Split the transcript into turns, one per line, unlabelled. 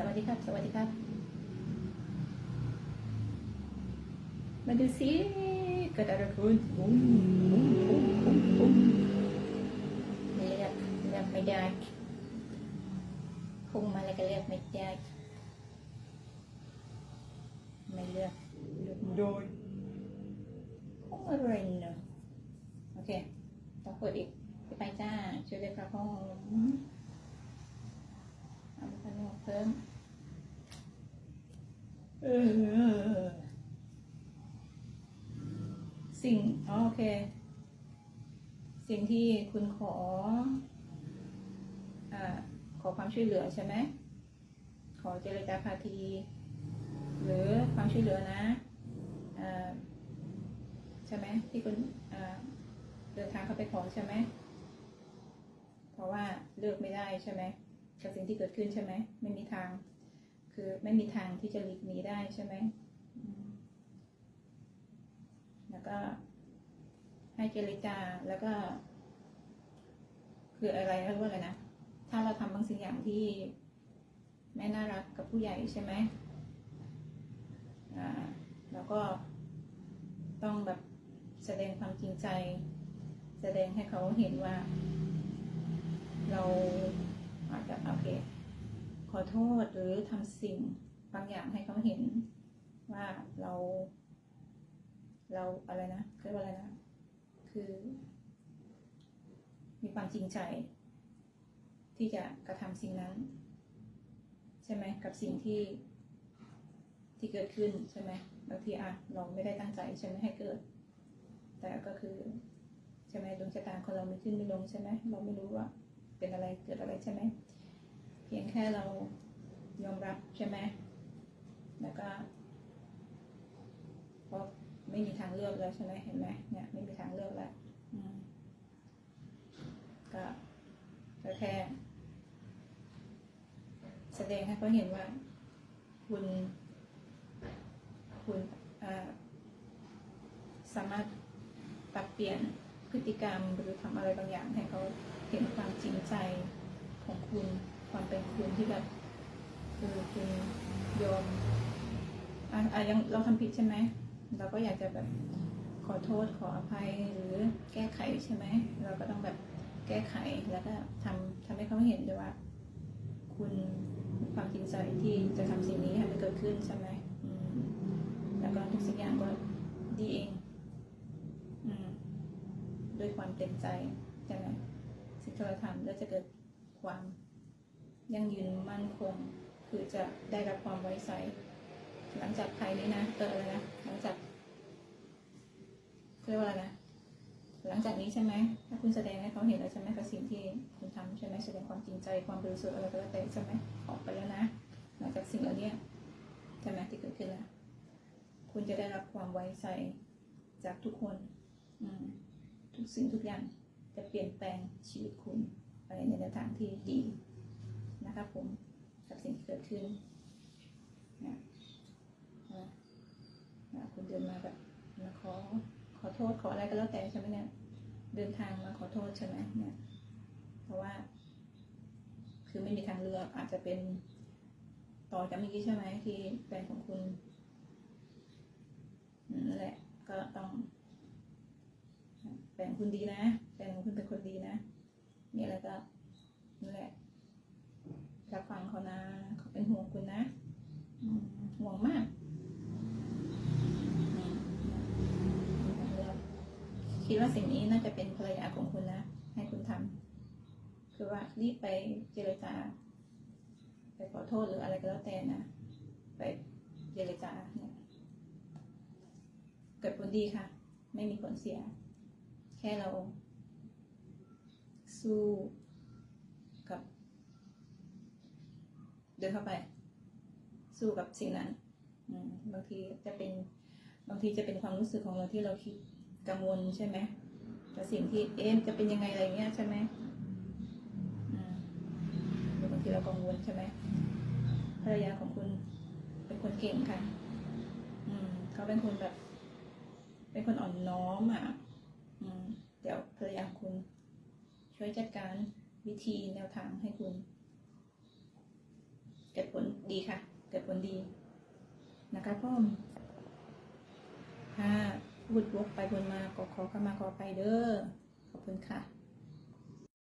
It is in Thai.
สวัสดีครับ สวัสดีครับ มาดูสิเกิดอะไรขึ้นปุ้มปุ้มปุ้มปุ้มปุ้มเลือกเลือกไม่ได้พุ่งมาแล้วก็เลือกไม่ได้ไม่เลือกเลือกโดยพุ่งอะไรเนาะโอเคต้องเปิดอีกไปจ้าช่วยเลยครับพ่อเอาไปขนมเพิ่มเออสิ่งอ๋อโอเค สิ่งที่คุณขออ่าขอความช่วยเหลือใช่ไหม ขอเจรจาพาที หรือความช่วยเหลือนะอ่าใช่ไหมที่คุณอ่าเดินทางเข้าไปขอใช่ไหม เพราะว่าเลือกไม่ได้ใช่ไหม กับสิ่งที่เกิดขึ้นใช่ไหมไม่มีทาง คือไม่มีทางที่จะหลีกหนีได้ใช่ไหมแล้วก็ให้เจรจาแล้วก็ คืออะไรเรียกว่าอะไรนะถ้าเราทำบางสิ่งอย่างที่ไม่น่ารักกับผู้ใหญ่ใช่ไหมอ่าแล้วก็ต้องแบบแสดงความจริงใจ แสดงให้เขาเห็นว่า เรา อาจจะโอเค ขอโทษหรือทำสิ่งบางอย่างให้เขาเห็นว่าเรา เราอะไรนะเรียกว่าอะไรนะ คือ มีความจริงใจ ที่จะกระทำสิ่งนั้น ใช่ไหมกับสิ่งที่ที่เกิดขึ้นใช่ไหมบางทีอะเราไม่ได้ตั้งใจใช่ไหมให้เกิด แต่ก็คือใช่ไหมดวงชะตาของเราไม่ขึ้นไม่ลงใช่ไหมเราไม่รู้ว่า เป็นอะไรเกิดอะไรใช่ไหมเพียงแค่เรายอมรับใช่ไหมแล้วก็เพราะไม่มีทางเลือกแล้วใช่ไหมเห็นไหมเนี่ยไม่มีทางเลือกแล้วก็ก็แค่ แสดงให้เขาเห็นว่า คุณคุณสามารถปรับเปลี่ยน พฤติกรรมหรือทำอะไรบางอย่างให้เขาเห็นความจริงใจของคุณความเป็นคุณที่แบบคือคุณยอมอะอะยังเราทำผิดใช่ไหมเราก็อยากจะแบบขอโทษขออภัยหรือแก้ไขใช่ไหมเราก็ต้องแบบแก้ไขแล้วก็ทำทำให้เขาเห็นด้วยว่า คุณมีความจริงใจที่จะทำสิ่งนี้ให้มันเกิดขึ้นใช่ไหมแล้วก็ทุกสิ่งอย่างก็ดีเอง ด้วยความเต็มใจใช่ไหมสิ่งที่เราทำแล้วจะเกิดความยั่งยืนมั่นคง คือจะได้รับความไว้ใจหลังจากภายนี้นะเอออะไรนะหลังจากเรียกว่าอะไรนะหลังจากนี้ใช่ไหมถ้าคุณแสดงให้เขาเห็นแล้วใช่ไหมกับสิ่งที่คุณทำใช่ไหมแสดงความจริงใจความบริสุทธิ์อะไรก็แล้วแต่ใช่ไหมออกไปแล้วนะหลังจากสิ่งเหล่านี้ใช่ไหมที่เกิดขึ้นแล้วคุณจะได้รับความไว้ใจจากทุกคน สิ่งทุกอย่างจะเปลี่ยนแปลงชีวิตคุณไปในแนวทางที่ดีนะครับผมกับสิ่งที่เกิดขึ้นนะนะนะคุณเดินมาแบบมาขอขอโทษขออะไรก็แล้วแต่ใช่ไหมเนี่ยเดินทางมาขอโทษใช่ไหมเนี่ยเพราะว่า คือไม่มีทางเลือกอาจจะเป็นต่อจากเมื่อกี้ใช่ไหมที่แฟนของคุณนั่นแหละก็ต้อง แฟนคุณดีนะแฟนของคุณเป็นคนดีนะมีอะไรก็นั่นแหละรับฟังเขานะเขาเป็นห่วงคุณนะห่วงมากคิดว่าสิ่งนี้น่าจะเป็นภรรยาของคุณนะให้คุณทำคือว่ารีบไปเจรจา ไปขอโทษหรืออะไรก็แล้วแต่นะไปเจรจาเนี่ยเกิดผลดีค่ะ ไม่มีผลเสีย แค่เราสู้กับเดินเข้าไป สู้กับสิ่งนั้นบางทีจะเป็นบางทีจะเป็นความรู้สึกของเราที่เราคิดกังวลใช่ไหมแต่สิ่งที่เอ๊ะจะเป็นยังไงอะไรเงี้ยใช่ไหมบางทีเรากังวลใช่ไหมภรรยาของคุณเป็นคนเก่งค่ะ อืมเขาเป็นคนแบบ เป็นคนอ่อนน้อมอะ เดี๋ยวภรรยาคุณ ช่วยจัดการวิธีแนวทางให้คุณ เกิดผลดีค่ะ เกิดผลดีนะคะพ่อมถ้าพูดวกไปวนมาก็ขอเข้ามาขอไปเด้อขอบคุณค่ะ